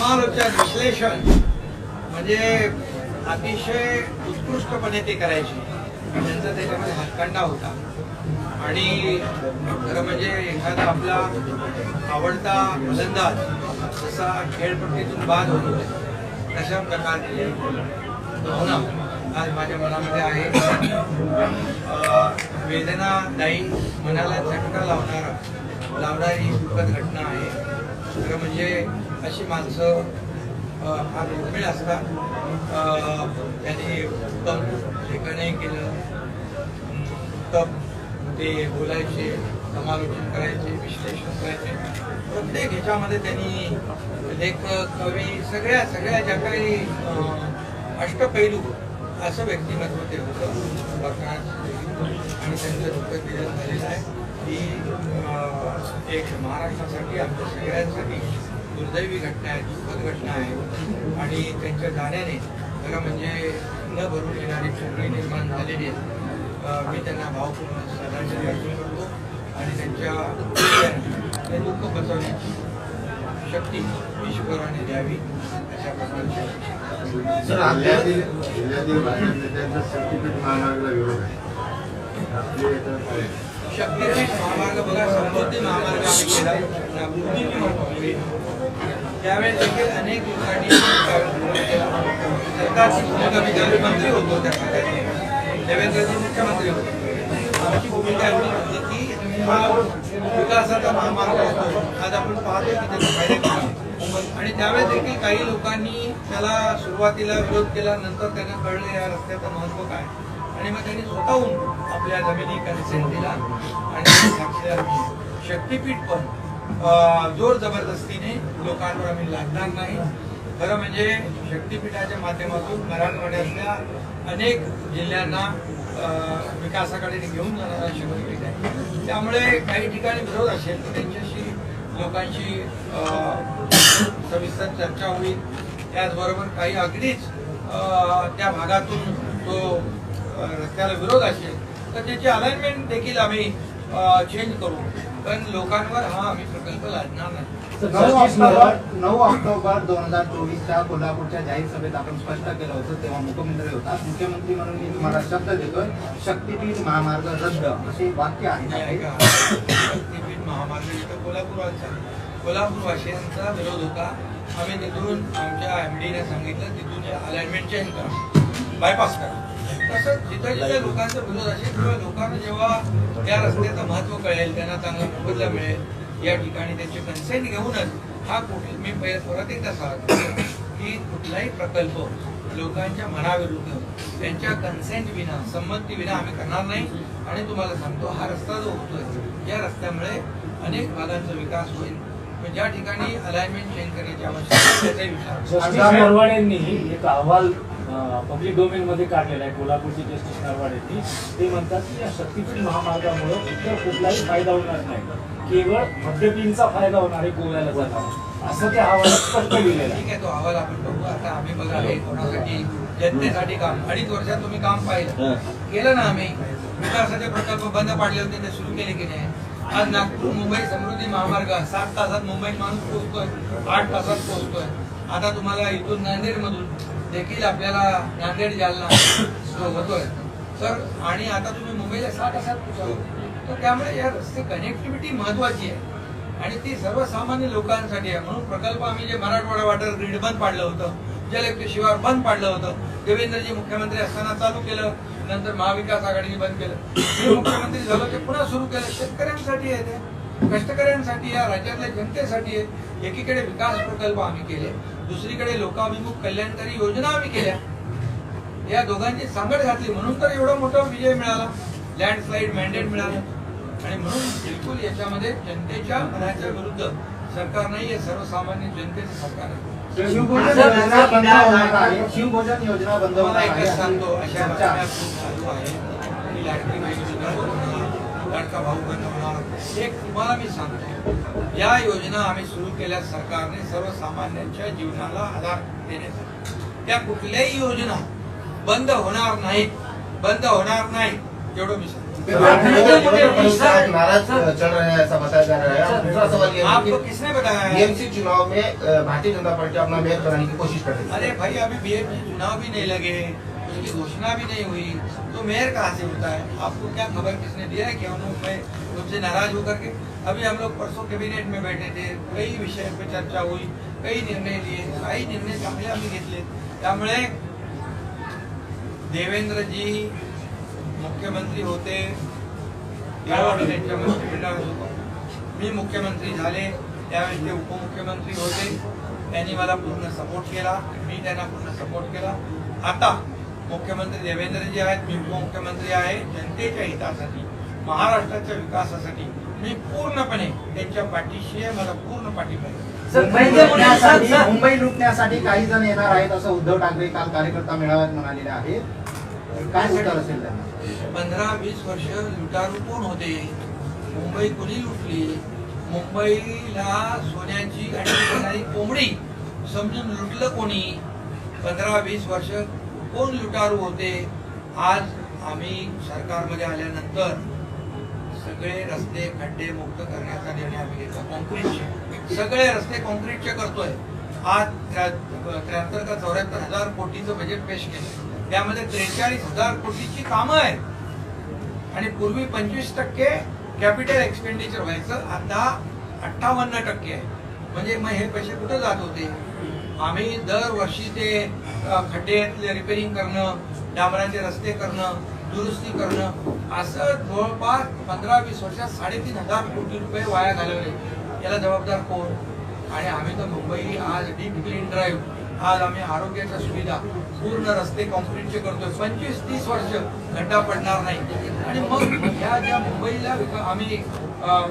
समालोचन विश्लेषण म्हणजे अतिशय उत्कृष्टपणे ते करायचे. त्यांचा त्याच्यामध्ये हातकांडा होता. आणि खरं म्हणजे एखादा आपला आवडता फलंदाज जसा खेळपट्टीतून बाद होतो तशा प्रकारची भावना आज माझ्या मनामध्ये आहे. वेदनादायी मनाला झटका लावणारा लावणारी दुःखद घटना आहे. दुसरं म्हणजे अशी माणसं फार दुर्मिळ असतात त्यांनी उत्तम लेखनही केलं. उत्तम ते बोलायचे समालोचन करायचे विश्लेषण करायचे. प्रत्येक ह्याच्यामध्ये त्यांनी लेखक कवी सगळ्या सगळ्या ज्या काही अष्टपैलू असं व्यक्तिमत्व ते होतं. आणि त्यांचं दुःख निधन झालेलं आहे. ही एक महाराष्ट्रासाठी आपल्या सगळ्यांसाठी दुर्दैवी घटना आहे दुःखद घटना आहे. आणि त्यांच्या जाण्याने खरं म्हणजे न भरून येणारी चुकी निर्माण झालेली आहे. मी त्यांना भावपूर्ण श्रद्धांजली अर्पण करतो. आणि त्यांच्या ते दुःख बसवण्याची शक्ती ईश्वराने द्यावी अशा प्रकारची सर जिल्ह्यातील जिल्ह्यातील भाजप नेत्यांचा शक्तीपीठ महामार्गाला विरोध आहे. आपले शक्तीपीठ महामार्ग बघा समृद्धी महामार्ग आम्ही केला नागपूरची मुंबई. त्यावेळेस देखील अनेक लोकांनी सरकारची भूमिका मी त्यावेळी मंत्री होतो त्या प्रकारे देवेंद्रजी मुख्यमंत्री होते. आमची भूमिका एवढी होती की हा विकासाचा महामार्ग असतो आज आपण पाहतो की त्याचा फायदा आणि त्यावेळेस देखील काही लोकांनी त्याला सुरुवातीला विरोध केला. नंतर त्यांना कळलं या रस्त्याचं महत्त्व काय आणि मग त्यांनी स्वतःहून आपल्या जमिनी कन्सेंट दिला आणि साक्षीदार शक्तीपीठ पण जोर जबरदस्तीने लोकांवर आम्ही लादणार नाही. खरं म्हणजे शक्तीपीठाच्या माध्यमातून मराठवाड्यातल्या अनेक जिल्ह्यांना विकासाकडे घेऊन जाणारा शक्तीपीठ आहे. त्यामुळे काही ठिकाणी विरोध असेल तर त्यांच्याशी लोकांशी सविस्तर चर्चा होईल. त्याचबरोबर काही अगदीच त्या भागातून तो रस्त्याला विरोध असेल तर त्याची अलाइनमेंट देखील आम्ही चेंज करू. पण लोकांवर हा आम्ही प्रकल्प लादणार नाही. नऊ ऑक्टोबर नऊ ऑक्टोबर दोन हजार चोवीसच्या कोल्हापूरच्या जाहीर सभेत आपण स्पष्ट केलं होतं तेव्हा मुख्यमंत्री होता. मुख्यमंत्री म्हणून मी तुम्हाला शब्द देतोय शक्तीपीठ महामार्ग रद्द असे वाक्य आहे शक्तीपीठ महामार्ग इथं कोल्हापूरचा. कोल्हापूर वासियांचा विरोध होता. आम्ही तिथून आमच्या एम डीने सांगितलं तिथून अलाइनमेंट चेंज करा. बायपास करा. तसंच जिथं जिथं लोकांचा विरोध असेल किंवा लोकांना जेव्हा त्या रस्त्याचं महत्त्व कळेल त्यांना चांगला मोबदला मिळेल या ठिकाणी त्यांचे कन्सेंट घेऊनच हा कुठे मी परत एकदा सांगतो. की कुठलाही प्रकल्प लोकांच्या मनाविरुद्ध त्यांच्या कन्सेंट विना संमती विना आम्ही करणार नाही. आणि तुम्हाला सांगतो हा रस्ता जो होतोय या रस्त्यामुळे अनेक भागांचा विकास होईल. ज्या ठिकाणी अलाइनमेंट चेंज करण्याची आवश्यकता एक अहवाल पब्लिक डोमेन मध्ये काढलेला आहे. कोल्हापूरचे जस्टिस नरवाडेंनी ते म्हणतात की या शक्तीपीठ महामार्गामुळे इतर कुठलाही फायदा होणार नाही. केवळ मद्यपींचा फायदा होणार आहे गोव्याला जाताना. असं त्या अहवालात स्पष्ट लिहिलेलं आहे. ठीक आहे तो अहवाल आपण बघू. आता आम्ही बघा हे कोणासाठी जनतेसाठी काम. अडीच वर्षात तुम्ही काम पाहिलं. केलं ना आम्ही. विकासाचे प्रकल्प बंद पाडले होते ते सुरू केले की नाही? आज नागपूर मुंबई समृद्धी महामार्ग सात तासात मुंबईत माणूस पोहोचतोय आठ तासात पोहोचतोय. आता तुम्हाला इथून नांदेड मधून देखील आपल्याला नांदेड जालना होतोय. तर आणि आता तुम्ही मुंबईला सहा तासात पोहोचाल तर त्यामुळे या रस्ते कनेक्टिव्हिटी महत्वाची आहे. आणि ती सर्वसामान्य लोकांसाठी आहे. म्हणून प्रकल्प आम्ही जे मराठवाडा वॉटर ग्रीड बंद पाडलं होतं जलयुक्त शिवार बंद पाडलं होतं देवेंद्रजी मुख्यमंत्री असताना चालू केलं नंतर महाविकास आघाडीने बंद केलं. मी मुख्यमंत्री झालो ते पुन्हा सुरू केलं. शेतकऱ्यांसाठी आहे ते. कष्टकऱ्यांसाठी या राज्यातल्या जनतेसाठी आहे. एकीकडे विकास प्रकल्प आम्ही केले. दुसरीकडे लोकाभिमुख कल्याणकारी योजना आम्ही केल्या. या दोघांची सांगड घातली. म्हणून तर एवढा मोठा विजय मिळाला. लँडस्लाईड मॅन्डेट मिळालं. आणि म्हणून बिलकुल याच्यामध्ये जनतेच्या मनाच्या विरुद्ध सरकार नाही हे सर्वसामान्य जनतेचं सरकार आहे. शिवभोजन योजना बंद होणार आहे. शिवभोजन योजना बंद तुम्हाला होणार एकच आहे. सांगतो अशा चर्चा. बातम्या खूप चालू आहे. लाडकी योजना बनवणार, लाडका भाऊ बनवणार एक तुम्हाला मी सांगतो या योजना आम्ही सुरू केल्या सरकारने सर्वसामान्यांच्या जीवनाला आधार देण्यासाठी त्या कुठल्याही योजना बंद होणार नाहीत बंद होणार नाही एवढं मी सांगतो. चल रहे हैं ऐसा बताया जा रहा है. दूसरा सवाल ये आपको किसने बताया? बीएमसी चुनाव में भारतीय जनता पार्टी अपना मेयर बनाने की कोशिश कर रही है। अरे भाई अभी बीएमसी चुनाव भी नहीं लगे। उनकी घोषणा भी नहीं हुई। तो मेयर कहाँ से होता है? आपको क्या खबर किसने दिया है कि हम लोग मैं नाराज होकर के? अभी हम लोग परसों कैबिनेट में बैठे थे कई विषय पे चर्चा हुई काही निर्णय लिए काही निर्णय चांगले आम्ही घेतले त्यामुळे देवेंद्रजी मुख्यमंत्री होते त्यावेळी त्यांच्या मंत्रिमंडळात होतो मी मुख्यमंत्री झाले त्यावेळी ते उपमुख्यमंत्री होते त्यांनी मला पूर्ण सपोर्ट केला मी त्यांना पूर्ण सपोर्ट केला. आता मुख्यमंत्री देवेंद्रजी आहेत मी उपमुख्यमंत्री आहे जनतेच्या हितासाठी महाराष्ट्राच्या विकासासाठी मी पूर्णपणे त्यांच्या पाठीशी आहे मला पूर्ण पाठिंबा आहे. मुंबई लुटण्यासाठी मुंबई लुटण्यासाठी काही जण येणार आहेत असं उद्धव ठाकरे काल कार्यकर्ता मेळाव्यात म्हणालेले आहेत. काय उत्तर असेल त्यांना? पंधरा वीस वर्ष लुटारू कोण होते. मुंबई कोणी लुटली? मुंबईला सोन्याची आणि सोन्याची कोंबडी समजून लुटलं कोणी? पंधरा वीस वर्ष कोण लुटारू होते आज आम्ही सरकारमध्ये आल्यानंतर सगळे रस्ते खड्डे मुक्त करण्याचा निर्णय आम्ही घेतला. कॉन्क्रीटचे सगळे रस्ते कॉन्क्रीटचे करतोय. आज त्र्याहत्तर का चौऱ्याहत्तर हजार कोटीचं बजेट पेश केलं त्यामध्ये त्रेचाळीस हजार कोटीची कामं आहेत. आणि पूर्वी पंचवीस टक्के कॅपिटल एक्सपेंडिचर व्हायचं आता अठ्ठावन्न टक्के आहे. म्हणजे मग हे पैसे कुठे जात होते? आम्ही दरवर्षी ते खड्ड्यातले खड्डे रिपेरिंग करणं डांबराचे रस्ते करणं दुरुस्ती करणं असं जवळपास पंधरा वीस वर्षात साडेतीन हजार कोटी रुपये वाया घालवले. याला जबाबदार कोण? आणि आम्ही तर मुंबई आज डीप क्लीन ड्राईव्ह आज आम्ही आरोग्याच्या सुविधा पूर्ण रस्ते कॉन्क्रीटचे करतोय. पंचवीस तीस वर्ष खड्डा पडणार नाही. आणि मग ह्या ज्या मुंबईला आम्ही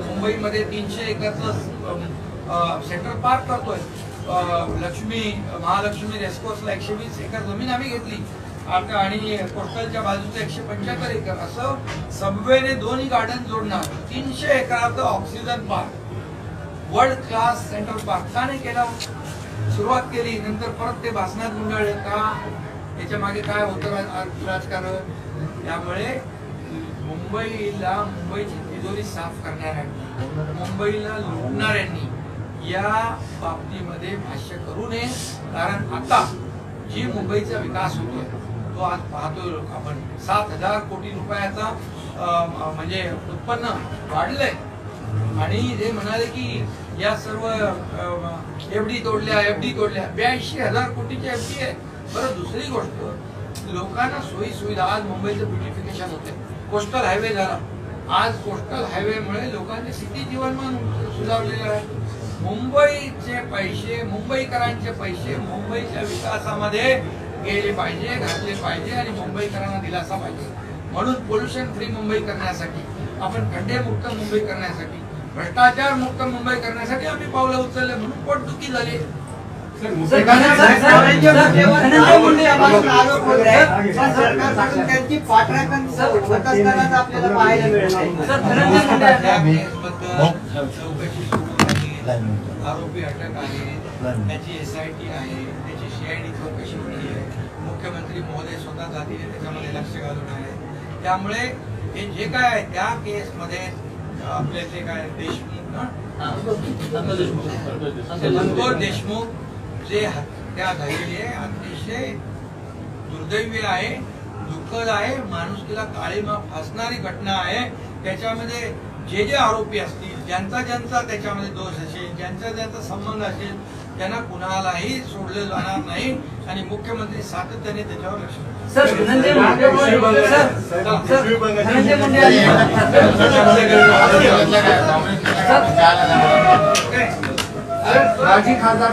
मुंबईमध्ये तीनशे एकरचं सेंट्रल पार्क करतोय लक्ष्मी महालक्ष्मी रेस्कोर्सला एकशे वीस एकर जमीन आम्ही घेतली. आता आणि कोस्टलच्या बाजूचं एकशे पंच्याहत्तर एकर. असं सबवेने दोन्ही गार्डन जोडणार. तीनशे एकराचं oxygen park world class central park का नाही केला सुरुवात केली. नंतर परत ते भाषणात गुंडाळले का याच्या मागे काय होतं राजकारण? त्यामुळे मुंबईला मुंबईची तिजोरी साफ करणाऱ्यांनी मुंबईला लुटणाऱ्यांनी या बाबतीमध्ये भाष्य करू नये. कारण आता जी मुंबईचा विकास होतोय तो आज पाहतोय लोक आपण. सात हजार कोटी रुपयाचा म्हणजे उत्पन्न वाढलंय. आणि ते म्हणाले की या सर्व एफ डी तोडल्या एफ डी तोडल्या. ब्याऐंशी हजार कोटीची एफ डी आहे बरं दुसरी गोष्ट लोकांना सोयी सुविधा आज मुंबईचं ब्युटिफिकेशन होते कोस्टल हायवे झाला. आज कोस्टल हायवेमुळे लोकांचे सिटी जीवनमान सुधारलेलं आहे. मुंबईचे पैसे मुंबईकरांचे पैसे मुंबईच्या विकासामध्ये गेले पाहिजे घातले पाहिजे आणि मुंबईकरांना दिलासा पाहिजे म्हणून पोल्युशन फ्री मुंबई करण्यासाठी आपण खड्डेमुक्त मुंबई करण्यासाठी भ्रष्टाचार मुक्त मुंबई करण्यासाठी आम्ही पावलं उचलले म्हणून पोटदुखी झाली धनंजय पाहायला मिळत. त्या आरोपी अटक आहे. त्याची एस आय टी आहे. त्याची सीआयडी चौकशी होती आहे? मुख्यमंत्री महोदय स्वतः जातीने त्याच्यामध्ये लक्ष घालून आहे. त्यामुळे हे जे काय आहे त्या केसमध्ये आपले जे काय देशमुख. ना देशमुख जे हत्या झालेली आहे अतिशय दुर्दैवी आहे दुःखद आहे. माणुसकीला काळीमा फासणारी घटना आहे. त्याच्यामध्ये जे जे आरोपी असतील ज्यांचा ज्यांचा त्याच्यामध्ये दोष असेल ज्यांचा ज्यांचा संबंध असेल त्यांना कुणालाही सोडलं जाणार नाही आणि मुख्यमंत्री सातत्याने त्याच्यावर लक्ष देतील. Sir Dhananjay Munde sir, sir, Dhananjay Munde okay? माजी खासदार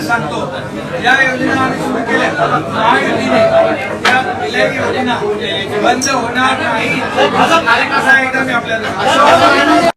सांगतो ज्या योजना आम्ही सुरू केल्या. महायुतीने योजना बंद होणार नाही. असा एकदा मी आपल्याला